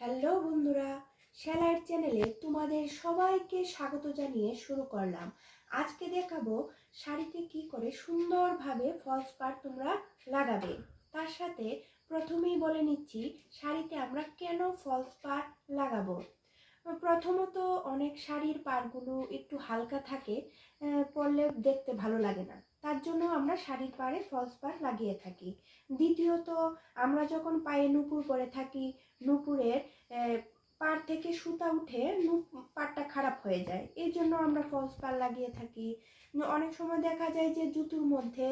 Hello বন্ধুরা, সেলাইয়ের চ্যানেলে তোমাদের সবাইকে স্বাগত জানিয়ে শুরু করলাম। আজকে দেখাবো শাড়িতে কি করে সুন্দরভাবে ফলস পার তোমরা লাগাবে। তার সাথে প্রথমেই বলে নিচ্ছি, শাড়িতে আমরা কেন ফলস পার লাগাবো? প্রথমত অনেক শাড়ির পাড়গুলো একটু হালকা থাকে পরলে দেখতে ভালো লাগে না। তার জন্য আমরা শাড়ির পাড়ে ফলস পার লাগিয়ে থাকি। দ্বিতীয়ত, আমরা যখন পায়ে নুপুর পরে থাকি, নুপুরের পাড় থেকে সুতা উঠে পাড়টা খারাপ হয়ে যায়। এই জন্য আমরা ফলস পাড় লাগিয়ে থাকি। অনেক সময় দেখা যায় যে জুতুর মধ্যে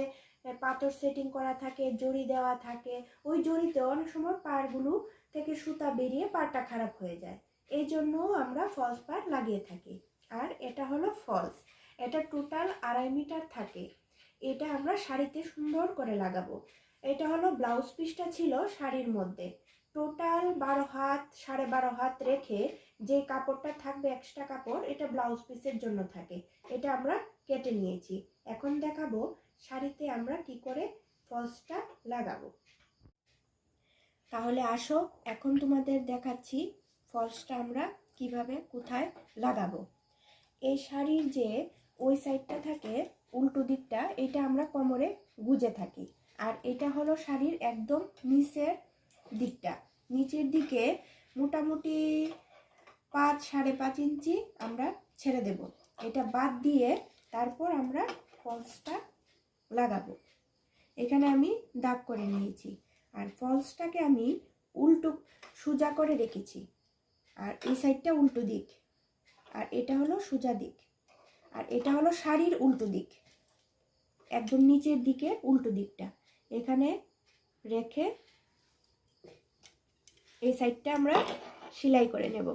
পাথর সেটিং করা থাকে, জড়ি দেওয়া থাকে। ওই জড়িতে অনেক সময় পাড়গুলো থেকে সুতা বেরিয়ে পাড়টা খারাপ হয়ে যায়। এই জন্য আমরা ফলস পাড় লাগিয়ে থাকি। আর এটা হলো ফলস এটা টোটাল আড়াই মিটার থাকে। এটা আমরা শাড়িতে সুন্দর করে লাগাবো। এটা হলো ব্লাউজ পিসটা ছিল শাড়ির মধ্যে। টোটাল বারো হাত, সাড়ে বারো হাত রেখে যে কাপড়টা থাকবে এক্সট্রা কাপড়, এটা ব্লাউজ পিসের জন্য থাকে। এটা আমরা কেটে নিয়েছি। এখন দেখাবো শাড়িতে আমরা কি করে ফলসটা লাগাবো। তাহলে আসো, এখন তোমাদের দেখাচ্ছি ফলসটা আমরা কীভাবে, কোথায় লাগাবো। এই শাড়ির যে ওই সাইডটা থাকে, উল্টো দিকটা, এটা আমরা কোমরে গুজে থাকি। আর এটা হলো শাড়ির একদম নিচের দিকটা। নিচের দিকে মোটামুটি পাঁচ সাড়ে পাঁচ ইঞ্চি আমরা ছেড়ে দেব। এটা বাদ দিয়ে তারপর আমরা ফলসটা লাগাবো। এখানে আমি দাগ করে নিয়েছি। আর ফলসটাকে আমি উল্টো সোজা করে রেখেছি। আর এই সাইডটা উল্টো দিক। আর এটা হলো সোজা দিক। আর এটা হলো শাড়ির উল্টো দিক। একদম নিচের দিকে উল্টো দিকটা। এখানে রেখে এই সাইডটা আমরা সেলাই করে নেব।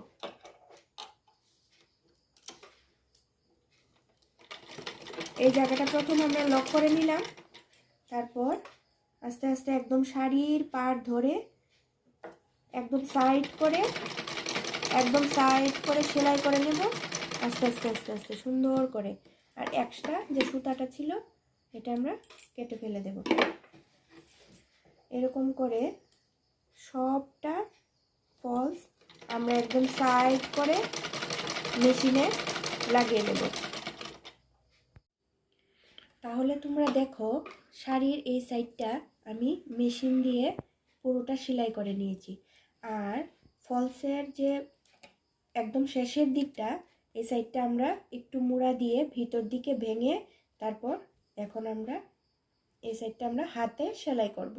এই জায়গাটা প্রথম আমরা লক করে নিলাম। তারপর আস্তে আস্তে একদম শাড়ির পাড় ধরে একদম সাইড করে, একদম সাইড করে সেলাই করে নেব। আস্তে আস্তে আস্তে আস্তে সুন্দর করে। আর এক্সট্রা যে সুতাটা ছিল, এটা আমরা কেটে ফেলে দেব। এরকম করে সবটা ফলস আমরা একদম সাইড করে মেশিনে লাগিয়ে দেব। তাহলে তোমরা দেখো, শাড়ির এই সাইডটা আমি মেশিন দিয়ে পুরোটা সেলাই করে নিয়েছি। আর ফলসের যে একদম শেষের দিকটা এই সাইডটা আমরা একটু মুড়া দিয়ে ভিতর দিকে ভেঙে তারপর এখন আমরা এই সাইডটা আমরা হাতে সেলাই করব।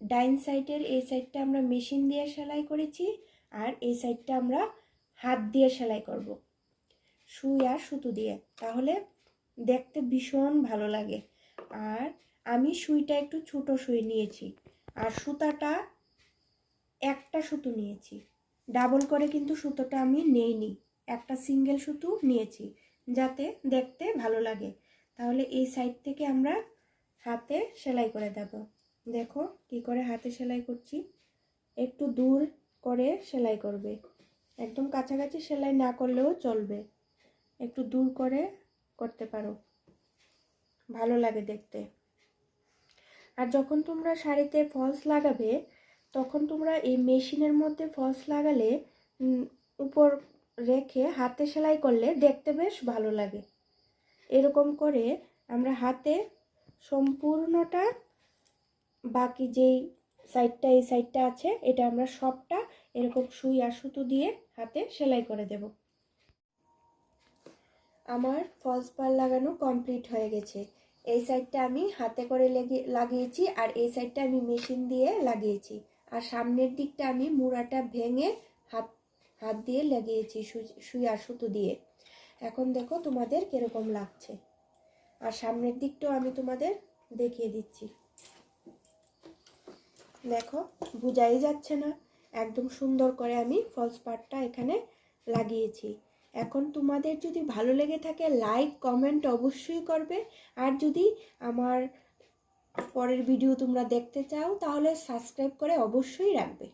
ডাইন সাইডের এই সাইডটা আমরা মেশিন দিয়ে সেলাই করেছি আর এই সাইডটা আমরা হাত দিয়ে সেলাই করব। সুই আর সুতো দিয়ে, তাহলে দেখতে ভীষণ ভালো লাগে আর আমি সুইটা একটু ছোটো সুই নিয়েছি আর সুতাটা একটা সুতো নিয়েছি ডাবল করে কিন্তু সুতোটা আমি নেইনি একটা সিঙ্গেল সুতো নিয়েছি, যাতে দেখতে ভালো লাগে। তাহলে এই সাইড থেকে আমরা হাতে সেলাই করে দেব। দেখো কি করে হাতে সেলাই করছি। একটু দূর করে সেলাই করবে। একদম কাছাকাছি সেলাই না করলেও চলবে। একটু দূর করে করতে পারো। ভালো লাগে দেখতে। আর যখন তোমরা শাড়িতে ফলস লাগাবে, তখন তোমরা এই মেশিনের মধ্যে ফলস লাগালে উপর রেখে হাতে সেলাই করলে দেখতে বেশ ভালো লাগে। এরকম করে আমরা হাতে সম্পূর্ণটা, বাকি যেই সাইডটা, এই সাইডটা আছে, এটা আমরা সবটা এরকম সুই আর সুতো দিয়ে হাতে সেলাই করে দেব। আমার ফলস পার লাগানো কমপ্লিট হয়ে গেছে। এই সাইডটা আমি হাতে করে লেগে, লাগিয়েছি আর এই সাইডটা আমি মেশিন দিয়ে লাগিয়েছি। আর সামনের দিকটা আমি মুড়াটা ভেঙে হাত দিয়ে লাগিয়েছি সুই সুতো দিয়ে। এখন দেখো তোমাদের কীরকম লাগছে। আর সামনের দিকটাও আমি তোমাদের দেখিয়ে দিচ্ছি। দেখো, বোঝাই যাচ্ছে না। একদম সুন্দর করে আমি ফলস পার্টটা এখানে লাগিয়েছি। এখন তোমাদের যদি ভালো লেগে থাকে লাইক কমেন্ট অবশ্যই করবে। আর যদি আমার পরের ভিডিও তোমরা দেখতে চাও, তাহলে সাবস্ক্রাইব করে অবশ্যই রাখবে।